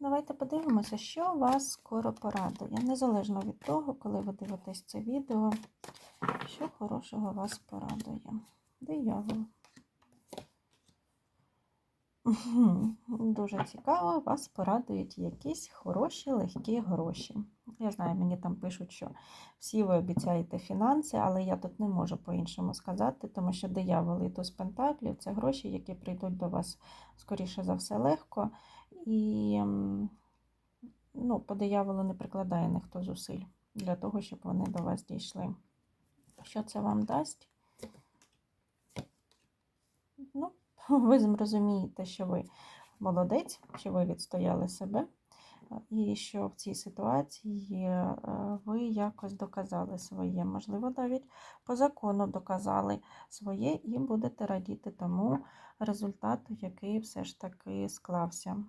Давайте подивимося, що вас скоро порадує. Незалежно від того, коли ви дивитесь це відео, що хорошого вас порадує. Диявол. Дуже цікаво, вас порадують якісь хороші, легкі гроші. Я знаю, мені там пишуть, що всі ви обіцяєте фінанси, але я тут не можу по-іншому сказати, тому що диявол і туз пентаклів це гроші, які прийдуть до вас, скоріше за все, легко. І ну, по дияволу не прикладає ніхто зусиль для того, щоб вони до вас дійшли. Що це вам дасть? Ну, ви зрозумієте, що ви молодець, що ви відстояли себе, і що в цій ситуації е, ви якось доказали своє, можливо, навіть по закону доказали своє, і будете радіти тому результату, який все ж таки склався.